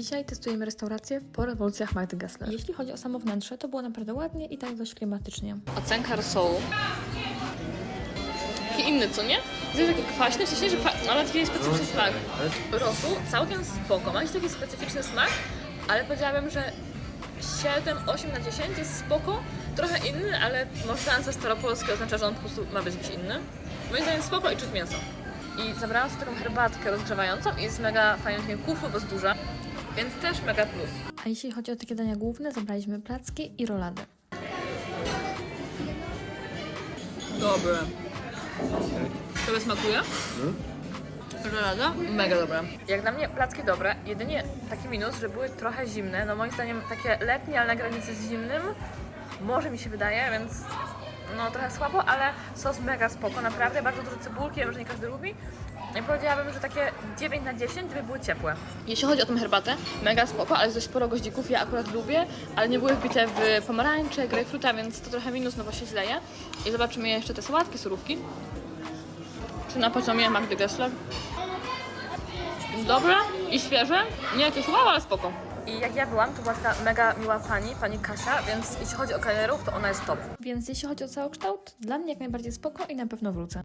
Dzisiaj testujemy restaurację po rewolucjach Magdy Gessler. Jeśli chodzi o samo wnętrze, to było naprawdę ładnie i tak dość klimatycznie. Ocenka rosołu. Taki inny, co nie? Jest taki kwaśny, w sensie, że no, ale taki specyficzny smak. Rosół całkiem spoko, ma jakiś taki specyficzny smak, ale powiedziałabym, że 7, 8 na 10 jest spoko, trochę inny, ale może ten ze staropolski oznacza, że on po prostu ma być jakiś inny. Moim zdaniem spoko i czuć mięso. I zabrałam sobie taką herbatkę rozgrzewającą i jest mega fajnie, kufło, bo jest duża, więc też mega plus. A jeśli chodzi o takie dania główne, zabraliśmy placki i rolady. Dobre. Tobie smakuje? Żelada? Mega dobre. Jak na mnie placki dobre, jedynie taki minus, że były trochę zimne. No moim zdaniem takie letnie, ale na granicy z zimnym. Może mi się wydaje, więc no trochę słabo, ale sos mega spoko, naprawdę. Bardzo dużo cebulki, wiem, że nie każdy lubi. I powiedziałabym, że takie 9 na 10 gdyby były ciepłe. Jeśli chodzi o tę herbatę, mega spoko, ale jest dość sporo goździków, ja akurat lubię, ale nie były wbite w pomarańcze, grejpfruta, więc to trochę minus, no bo się zleje. I zobaczymy jeszcze te sałatki, surówki. Czy na poziomie Magdy Gessler. Dobre i świeże, nie jakieś wow, ale spoko. I jak ja byłam, to była taka mega miła pani, pani Kasia, więc jeśli chodzi o kelnerów, to ona jest top. Więc jeśli chodzi o całokształt, dla mnie jak najbardziej spoko i na pewno wrócę.